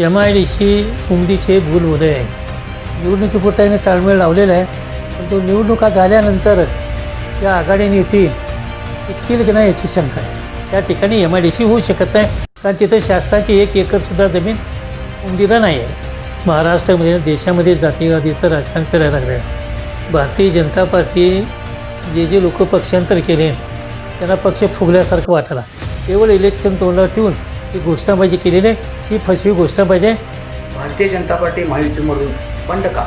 M I D C उमदीचे उदय आहे निवडणुकीपुरता ताळमेळ लावलेला आहे. पण तो निवडणुका झाल्यानंतर या आघाडीने युती टिकतील की नाही याची शंका आहे. त्या ठिकाणी एम आय डी सी होऊ शकत नाही. कारण तिथं शासनाची एक एकरसुद्धा जमीन उमदीला नाही आहे. महाराष्ट्रामध्ये देशामध्ये जातीवादीचं राजकारण करायला लागलं आहे भारतीय जनता पार्टी जे जे लोक पक्षांतर केले त्यांना पक्ष फुगल्यासारखं वाटला केवळ इलेक्शन तोंडावर ठेवून ही घोषणाबाजी केलेली आहे. ही फसवी घोषणाबाजी आहे. भारतीय जनता पार्टी महायुतीमधून बंड का?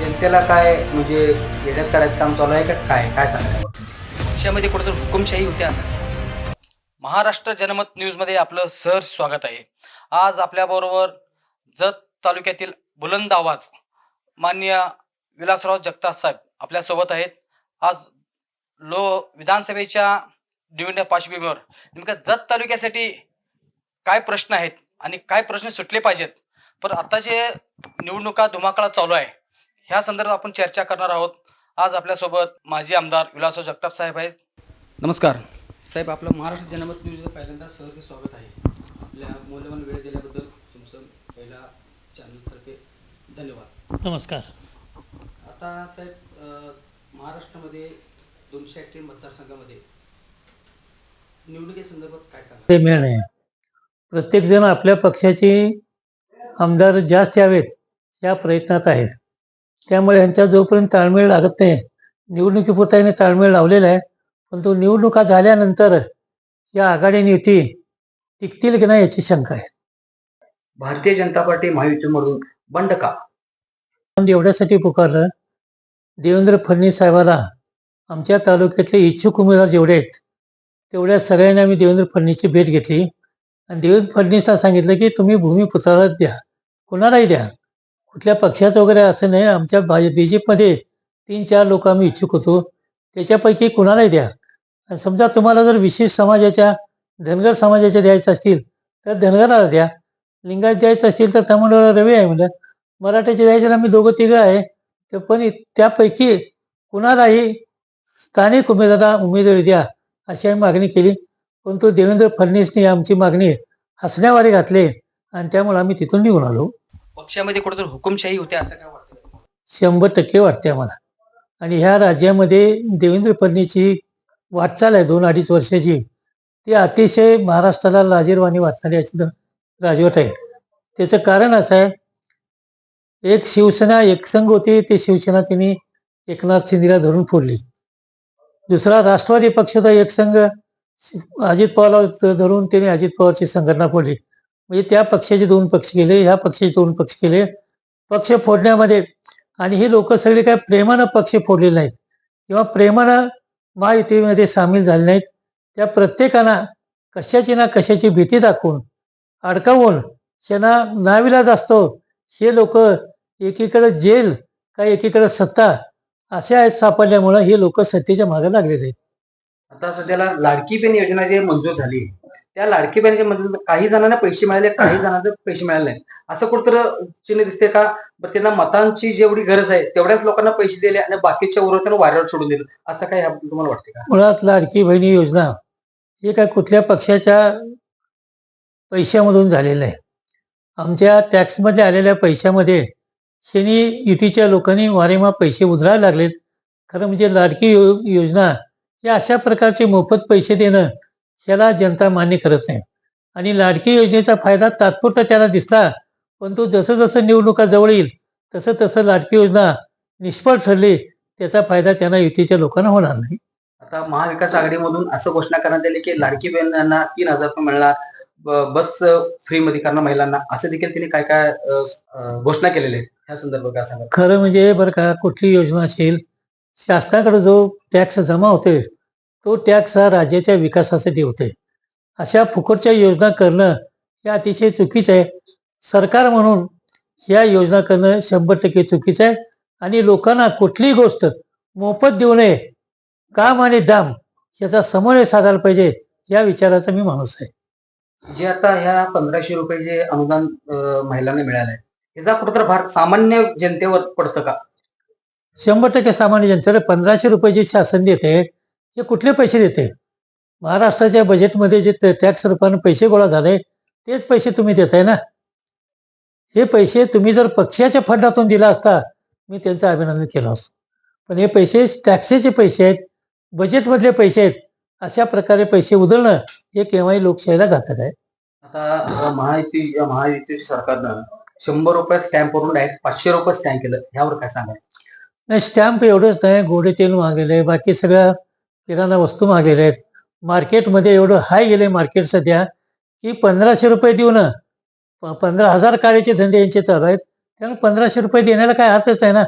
जनतेला काय म्हणजे वेड्यात करायचं काम चालू आहे का? काय काय सांगायला पक्षामध्ये कुठेतरी हुकुमशाही होते असं? महाराष्ट्र जनमत न्यूजमध्ये आपलं सहर्ष स्वागत आहे. आज आपल्याबरोबर जत तालुक्यातील बुलंद आवाज मान्य विलासराव जगताप साहेब आपल्यासोबत आहेत. आज लो विधानसभेच्या निवडण्या पार्श्वभूमीवर नेमकं जत तालुक्यासाठी काय प्रश्न आहेत आणि काय प्रश्न सुटले पाहिजेत? पण आता जे निवडणुका धुमाकळा चालू आहे ह्या संदर्भात आपण चर्चा करणार आहोत. आज आपल्यासोबत माजी आमदार विलासराव जगताप साहेब आहेत. नमस्कार. साहेब आपलं महाराष्ट्र जनमत न्यूजचं पहिल्यांदा सहर्ष स्वागत आहे. आपल्या मौल्यवान वेळ दिल्याबद्दल तुमचं पहिला चॅनलतर्फे धन्यवाद. नमस्कार. आता साहेब महाराष्ट्रामध्ये दोनशे अठ्ठ्याण्णव मतदारसंघामध्ये निवडणुकीसंदर्भात काय सांगा ते मिळणे प्रत्येकजण आपल्या पक्षाचे आमदार जास्त यावेत या प्रयत्नात आहेत. त्यामुळे यांचा जोपर्यंत ताळमेळ लागत नाही निवडणुकीपुरता याने ताळमेळ लावलेला आहे पण तो निवडणुका झाल्यानंतर या आघाडीने युती टिकतील की नाही याची शंका आहे. भारतीय जनता पार्टी महायुतीमधून बंड का पण एवढ्यासाठी पुकारलं देवेंद्र फडणवीस साहेबाला आमच्या तालुक्यातले इच्छुक उमेदवार जेवढे आहेत तेवढ्या सगळ्यांनी आम्ही देवेंद्र फडणवीसची भेट घेतली. आणि देवेंद्र फडणवीसला सांगितलं की तुम्ही भूमिपुत्राला द्या. कुणालाही द्या. कुठल्या पक्षाचं वगैरे असं नाही. आमच्या बी जे पीमध्ये तीन चार लोक आम्ही इच्छुक होतो. त्याच्यापैकी कुणालाही द्या. आणि समजा तुम्हाला जर विशेष समाजाच्या धनगर समाजाच्या द्यायचं असतील तर धनगराला द्या. लिंगायत द्यायचं असतील तर तामिळनाडूला रवी आहे म्हणलं. मराठ्याचे द्यायचे आम्ही दोघं तिघं आहे. तर पण त्यापैकी कुणालाही स्थानिक उमेदवाराला उमेदवारी द्या. अशी आम्ही मागणी केली. परंतु देवेंद्र फडणवीसने आमची मागणी हसण्यावारे घातले आणि त्यामुळे आम्ही तिथून निघून आलो. पक्षामध्ये कुठेतरी हुकुमशाही होते असं काय वाटतं? शंभर टक्के वाटते आम्हाला. आणि ह्या राज्यामध्ये देवेंद्र फडणवीसची वाटचाल आहे दोन अडीच वर्षाची. ती अतिशय महाराष्ट्राला लाजीरवाणी वाटणारी अशी राजवट आहे. त्याचं कारण असं आहे एक शिवसेना एकसंघ होती ती शिवसेना त्यांनी एकनाथ शिंदेला धरून फोडली. दुसरा राष्ट्रवादी पक्षाचा एक संघ अजित पवारला धरून त्यांनी अजित पवारची संघटना फोडली. म्हणजे त्या पक्षाचे दोन पक्ष केले ह्या पक्षाचे दोन पक्ष केले. पक्ष फोडण्यामध्ये आणि हे लोक सगळे काय प्रेमानं पक्ष फोडलेले नाहीत. किंवा प्रेमानं महायुतीमध्ये सामील झाले नाहीत. त्या प्रत्येकाना कशाची ना कशाची भीती दाखवून अडकावून त्यांना नाविलाज असतो. हे लोक एकीकडे जेल का एकीकडे सत्ता अशा आहेत सापडल्यामुळं हे लोक सत्तेच्या मागे लागलेले आहेत. आता सध्याला लाडकी बहीण योजना जी मंजूर झाली त्या लाडकी बहिणीच्या मंजूर काही जणांना पैसे मिळाले काही जणांना पैसे मिळाले नाही. असं कुठं चिन्ह दिसते का? बरं त्यांना मतांची जेवढी गरज आहे तेवढ्याच लोकांना पैसे दिले आणि बाकीच्या उर्वरित वाऱ्यावर सोडून दिलं. असं काय ह्या- तुम्हाला वाटते का? मुळात लाडकी बहिणी योजना हे काय कुठल्या पक्षाच्या पैशामधून झालेलं आहे आमच्या टॅक्समध्ये आलेल्या पैशामध्ये शनी युतीच्या लोकांनी वारेमा पैसे उधळायला लागलेत. खरं म्हणजे लाडकी यो योजना या अशा प्रकारचे मोफत पैसे देणं याला जनता मान्य करत नाही. आणि लाडकी योजनेचा फायदा तात्पुरता त्याला दिसला पण तो जसं जसं निवडणुका जवळ येईल तसं तसं लाडकी योजना निष्फळ ठरली त्याचा फायदा त्यांना युतीच्या लोकांना होणार नाही. आता महाविकास आघाडीमधून असं घोषणा करण्यात आली की लाडकी बहिणींना तीन हजार रुपये मिळणार बस फ्रीमध्ये करणार महिलांना. असं देखील त्यांनी काय काय घोषणा केलेल्या आहेत. ह्या संदर्भात काय सांगा खरं म्हणजे बरं का कुठली योजना असेल शासनाकडे जो टॅक्स जमा होतोय तो टॅक्स हा राज्याच्या विकासासाठी होतोय. अशा फुकटच्या योजना करणं हे अतिशय चुकीचं आहे. सरकार म्हणून या योजना करणं शंभर टक्के चुकीचं आहे आणि लोकांना कुठलीही गोष्ट मोफत देऊ नये काम आणि दाम याचा समन्वय साधायला पाहिजे या विचाराचा मी माणूस आहे. जे आता ह्या पंधराशे रुपये जे अनुदान महिलांना मिळालंय याचा कुठंतरी भार सामान्य जनतेवर पडतं का? शंभर टक्के सामान्य जनतेला पंधराशे रुपये जे शासन देते हे कुठले पैसे देते? महाराष्ट्राच्या बजेटमध्ये जे टॅक्स रूपाने पैसे गोळा झाले तेच पैसे तुम्ही देताय ना? हे पैसे तुम्ही जर पक्षाच्या फंडातून दिला असता मी त्यांचं अभिनंदन केलं असतं. पण हे पैसे टॅक्सीचे पैसे आहेत बजेटमधले पैसे आहेत अशा प्रकारे पैसे उधळणं हे केव्हाही लोकशाहीला घातक आहे. आता महायुती या महायुतीच्या सरकारनं शंभर रुपये स्टॅम्प वरून डायरेक्ट पाचशे रुपये स्टॅम्प केलं. ह्यावर काय सांगाल? नाही स्टॅम्प एवढंच नाही गोडे तेल मागलेलं आहे. बाकी सगळ्या किराणा वस्तू मागलेल्या आहेत. मार्केटमध्ये एवढं हाय गेले मार्केट सध्या की पंधराशे रुपये देऊन प- पंधरा हजार काळेचे धंदे यांचे चालू आहेत. त्यामुळे पंधराशे रुपये देण्याला काय अर्थच नाही ना.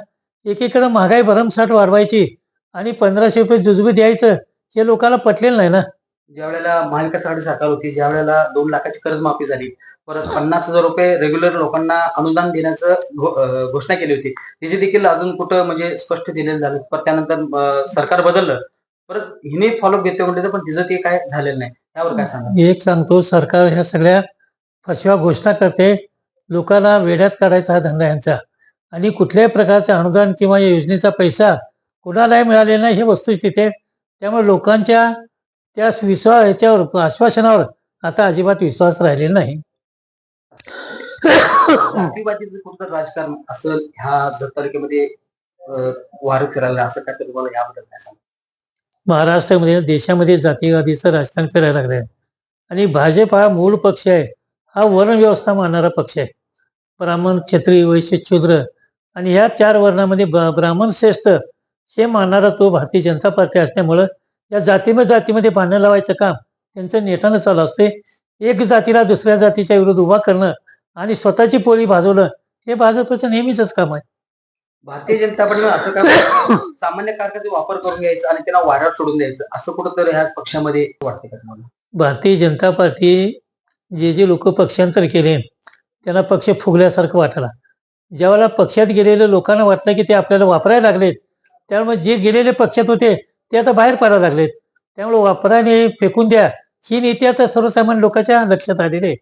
एकीकडे महागाई भरमसाठ वाढवायची आणि पंधराशे रुपये जुजबी द्यायचं हे लोकांना पटलेलं नाही ना. ज्या वेळेला महाविकास आघाडी सरकार होती ज्या वेळेला दोन लाखाची कर्जमाफी झाली परत पन्नास हजार रुपये रेग्युलर लोकांना अनुदान देण्याचं घोषणा केली होती. तिची देखील अजून कुठं म्हणजे स्पष्ट दिलेलं झालं. परत त्यानंतर सरकार बदललं. परत हिने फॉलोअप घेते म्हणले पण तिचं ते काय झालेलं नाही. त्यावर काय सांगा एक सांगतो सरकार ह्या सगळ्या फसव्या घोषणा करते. लोकांना वेड्यात काढायचा हा धंदा यांचा. आणि कुठल्याही प्रकारचं अनुदान किंवा या योजनेचा पैसा कुणालाही मिळालेला नाही हे वस्तुस्थिती आहे त्यामुळे लोकांच्या त्या विश्वास याच्यावर आश्वासनावर आता अजिबात विश्वास राहिलेला नाही. जातीवादीचं कोणतं राजकारण असं ह्या जत तालुक्यामध्ये वारं फिरायला असं काय तर तुम्हाला याबद्दल काय सांग महाराष्ट्रामध्ये देशामध्ये जातीवादीचं राजकारण करायला लागलं आणि भाजप हा मूळ पक्ष आहे. हा वर्ण व्यवस्था मानणारा पक्ष आहे. ब्राह्मण क्षत्रिय वैश्य शूद्र आणि ह्या चार वर्णामध्ये ब्राह्मण श्रेष्ठ हे मानणारा तो भारतीय जनता पार्टी असल्यामुळं या जातीमध्ये जातीमध्ये भांडण लावायचं काम त्यांचं नेटानं चालू असते एक जातीला दुसऱ्या जातीच्या विरुद्ध उभा करणं आणि स्वतःची पोळी भाजवणं हे भाजपचं नेहमीच काम आहे. भारतीय जनता पार्टीनं असं काय सामान्य कारखान्याचा वापर करून घ्यायचा आणि त्याला वाढत सोडून द्यायचं. असं कुठं तर ह्याच पक्षामध्ये वाटतं का तुम्हाला? भारतीय जनता पार्टी जे जे लोक पक्षांतर केले त्यांना पक्ष फुगल्यासारखं वाटला ज्यावेळेला पक्षात गेलेल्या लोकांना वाटलं की ते आपल्याला वापरायला लागलेत त्यामुळे जे गेलेले पक्षात होते ते आता बाहेर पडायला लागलेत. त्यामुळे वापराने फेकून द्या ही नीती आता सर्वसामान्य लोकांच्या लक्षात आलेली आहे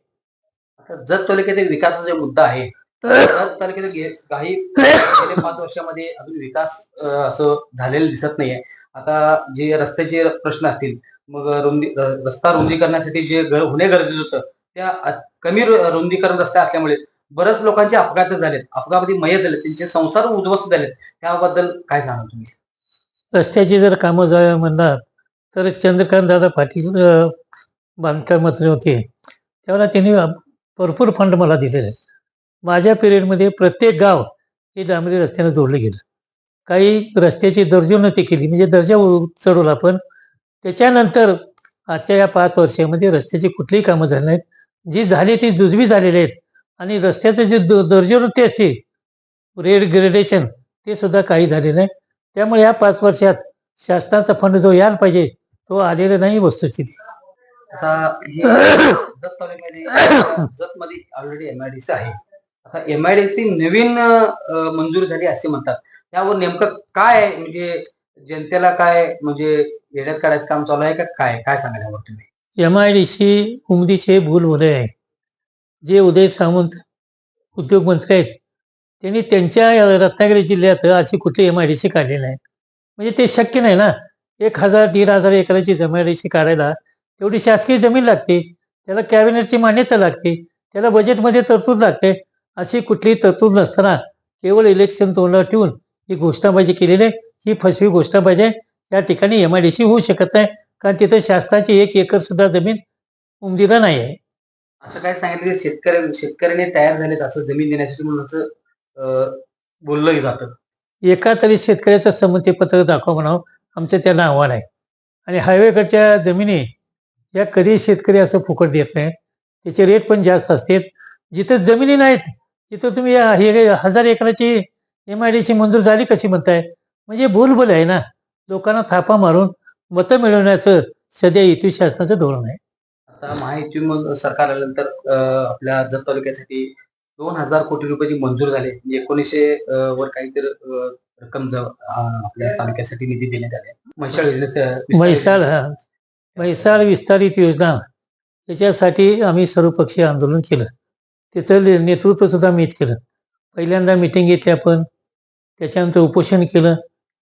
आता जत तालुक्यातील विकासाचा जो मुद्दा आहे जत तालुक्यातील गे- काही गेल्या पाच वर्षामध्ये अजून विकास अं, असं झालेलं दिसत नाहीये. आता जे रस्त्याचे प्रश्न असतील मग रुंदी अ, रस्ता रुंदीकरणासाठी जे ग- होणे गरजेचं होतं त्या अ- कमी रु- रुंदीकरण रस्ते असल्यामुळे बऱ्याच लोकांचे अपघात झालेत. अपघातामध्ये मयत झाले त्यांचे संसार उद्ध्वस्त झालेत. त्याबद्दल काय सांगा तुम्ही? रस्त्याची जर कामं जा म्हणणार तर चंद्रकांत दादा पाटील अं, बांधकामातले होते. त्यावेळेला त्यांनी भरपूर फंड मला दिलेले. माझ्या पिरियडमध्ये प्रत्येक गाव हे डांबरी रस्त्याने जोडलं गेलं. काही रस्त्याची दर्जोन्नती केली. म्हणजे दर्जा चढवला आपण. त्याच्यानंतर आजच्या या पाच वर्षामध्ये रस्त्याची कुठलीही कामं झाली नाहीत. जी झाली ती जुजवी झालेली आहेत. आणि रस्त्याचं जे द- दर्जोन्नती असते रेड ग्रेडेशन ते सुद्धा काही झाले नाही. त्यामुळे या पाच वर्षात शासनाचा फंड जो यायला पाहिजे तो आलेला नाही वस्तुस्थिती. आता हे जत तालुक्यामध्ये जत मध्ये ऑलरेडी एमआयडीसी आहे. आता एमआयडीसी नवीन मंजूर झाली असे म्हणतात. त्यावर नेमकं काय म्हणजे जनतेला काय म्हणजे येड्यात काढायचं काम चालू आहे का काय? काय सांगायला वाटतं तुम्ही? एम आय डी सी उमदीचे भूल उदय आहे. जे उदय सामंत उद्योग मंत्री आहेत त्यांनी त्यांच्या रत्नागिरी जिल्ह्यात अशी कुठली एम आय डी सी काढली नाही. म्हणजे ते शक्य नाही ना? एक हजार दीड हजार एकराची एम आय डी सी काढायला तेवढी शासकीय जमीन लागते त्याला कॅबिनेटची मान्यता लागते त्याला बजेटमध्ये तरतूद लागते अशी कुठलीही तरतूद नसताना केवळ इलेक्शन तोंडावर ठेवून ही घोषणाबाजी केलेली आहे. ही फसवी घोषणाबाजी आहे. या ठिकाणी एम आय डी सी होऊ शकत नाही कारण तिथं शासनाची एक एकर सुद्धा जमीन उमदीला नाही आहे. असं काय सांगितलं की शेतकरी शेतकऱ्याने तयार झालेत असं जमीन देण्यासाठी म्हणून असं बोललं जातं. एका तरी शेतकऱ्याचं संमतीपत्र दाखवा म्हणावं. आमचं त्यांना आव्हान आहे. आणि हायवेकडच्या जमिनी या कधी शेतकरी असं फुकट देत नाही. त्याचे रेट पण जास्त असतात. जिथं जमिनी नाहीत तिथं तुम्ही हे हजार एकराची एम आय डी मंजूर झाली कशी म्हणताय? म्हणजे भूलभूल आहे ना. लोकांना थापा मारून मतं मिळवण्याचं सध्या युती शासनाचं धोरण आहे. आता महायुती मग सरकार आल्यानंतर आपल्या जत तालुक्यासाठी दोन हजार कोटी रुपयाची मंजूर झाले. म्हणजे एकोणीसशे वर काहीतरी रक्कम आपल्या तालुक्यासाठी निधी देण्यात आले. म्हैसाळ म्हैसाळ हा. म्हैसाळ विस्तारित योजना त्याच्यासाठी आम्ही सर्वपक्षीय आंदोलन केलं. त्याचं नेतृत्वसुद्धा नेतृत्व सुद्धा मीच केलं. पहिल्यांदा मिटिंग घेतली आपण. त्याच्यानंतर उपोषण केलं.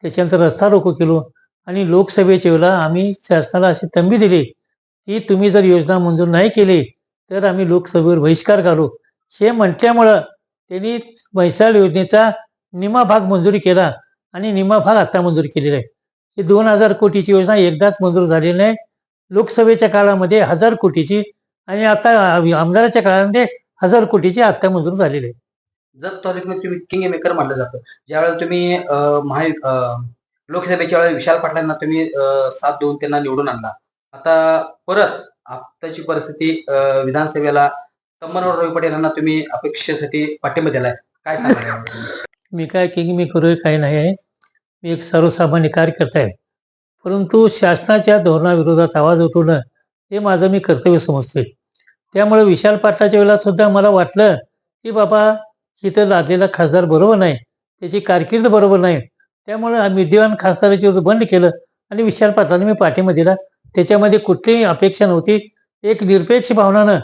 त्याच्यानंतर रस्ता रोको केलो. आणि लोकसभेच्या वेळेला आम्ही शासनाला अशी तंबी दिली की तुम्ही जर योजना मंजूर नाही केली तर आम्ही लोकसभेवर बहिष्कार घालू. हे म्हटल्यामुळं त्यांनी म्हैसाळ योजनेचा निमा भाग मंजूर केला आणि निमा भाग आता मंजूर केलेला आहे. ही दोन हजार कोटीची योजना एकदाच मंजूर झालेली नाही. लोकसभेच्या काळामध्ये हजार कोटीची आणि आता आमदाराच्या काळामध्ये हजार कोटीची आत्ता मंजूर झालेली आहे. जत तालुक्यामध्ये तुम्ही किंग मेकर मानलं जातं ज्यावेळेला तुम्ही महा लोकसभेच्या वेळेला विशाल पाटलांना तुम्ही साथ देऊन त्यांना निवडून आणला. आता परत आताची परिस्थिती विधानसभेला तम्मनवर रवी पटेल यांना तुम्ही अपेक्षेसाठी पाठिंबा दिलाय. काय सांगाल मी काय किंग मी करू काही नाही आहे. मी एक सर्वसामान्य कार्यकर्ता आहे. परंतु शासनाच्या धोरणाविरोधात आवाज उठवणं हे माझं मी कर्तव्य समजतोय. त्यामुळे विशाल पाटलाच्या वेळेला सुद्धा मला वाटलं की बाबा इथं लादलेला खासदार बरोबर नाही त्याची कारकीर्द बरोबर नाही. त्यामुळे आम्ही विद्यमान खासदाराची विरोध बंद केलं आणि विशाल पाटलाने मी पाठीमध्ये दिला. त्याच्यामध्ये कुठलीही अपेक्षा नव्हती. एक निरपेक्ष भावनानं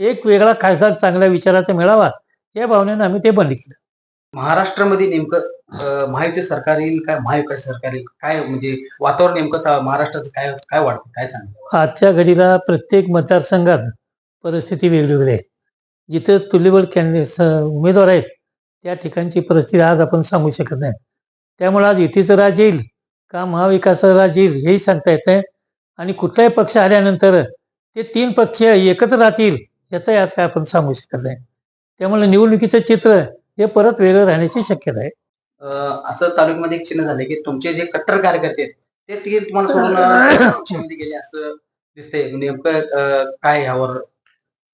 एक वेगळा खासदार चांगल्या विचाराचा मिळावा या भावनेनं आम्ही ते बंद केलं. महाराष्ट्रामध्ये नेमकं अं, महायुती सरकार येईल काय? महाविकास सरकार येईल काय? म्हणजे वातावरण नेमकं महाराष्ट्राचं काय काय वाटतं? काय सांगाल आजच्या घडीला प्रत्येक मतदारसंघात परिस्थिती वेगवेगळी आहे. जिथं तुल्यबळ कॅन्डिडेट स- उमेदवार आहेत त्या ठिकाणची परिस्थिती आज आपण सांगू शकत नाही. त्यामुळे आज युतीचं राज येईल का महाविकासाचं राज येईल हेही सांगता येत नाही. आणि कुठलाही पक्ष आल्यानंतर ते तीन पक्ष एकत्र राहतील याचंही आज काय आपण सांगू शकत नाही. त्यामुळे निवडणुकीचं चित्र हे परत वेगळं राहण्याची शक्यता आहे. असं तालुक्यामध्ये एक चिन्ह झालं की तुमचे जे कट्टर कार्यकर्ते आहेत ते ती तुम्हाला सोडून पक्षामध्ये गेले असं दिसतंय. नेमकं अं, काय यावर?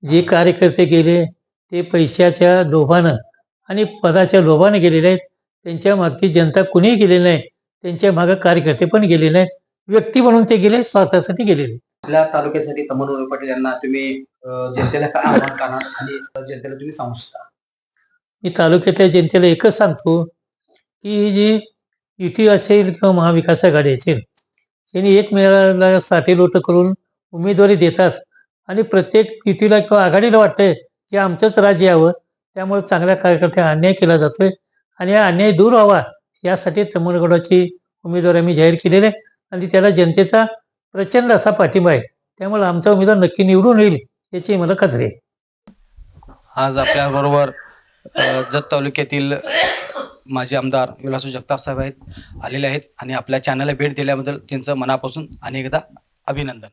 जे कार्यकर्ते गेले ते पैशाच्या लोभानं आणि पदाच्या लोभाने गेलेले आहेत. त्यांच्या मागची जनता कुणीही गेलेली नाही. त्यांच्या मागे कार्यकर्ते पण गेलेले नाहीत. व्यक्ती म्हणून ते गेले स्वार्थासाठी गेलेले आपल्या तालुक्यासाठी तमन पटेल यांना तुम्ही अं, जनतेला काय आव्हान करणार आणि जनतेला तुम्ही सांगू शकता मी तालुक्यातल्या जनतेला एकच सांगतो की ही जी युती असेल किंवा महाविकास आघाडी असेल त्यांनी एकमेकाला साठेलोट करून उमेदवारी देतात. आणि प्रत्येक युतीला किंवा आघाडीला वाटतंय की आमचंच राज्य यावं त्यामुळे चांगल्या कार्यकर्त्या अन्याय केला जातोय. आणि हा अन्याय दूर व्हावा यासाठी तमिळगडाची उमेदवारी आम्ही जाहीर केलेले आहे. आणि त्याला जनतेचा प्रचंड असा पाठिंबा आहे. त्यामुळे आमचा उमेदवार नक्की निवडून येईल याची मला खात्री आहे. आज आपल्याबरोबर जत तालुक्यातील माजी आमदार विलासू जगताप साहेब आहेत आलेले आहेत आणि आपल्या चॅनलला भेट दिल्याबद्दल त्यांचं मनापासून अनेकदा अभिनंदन.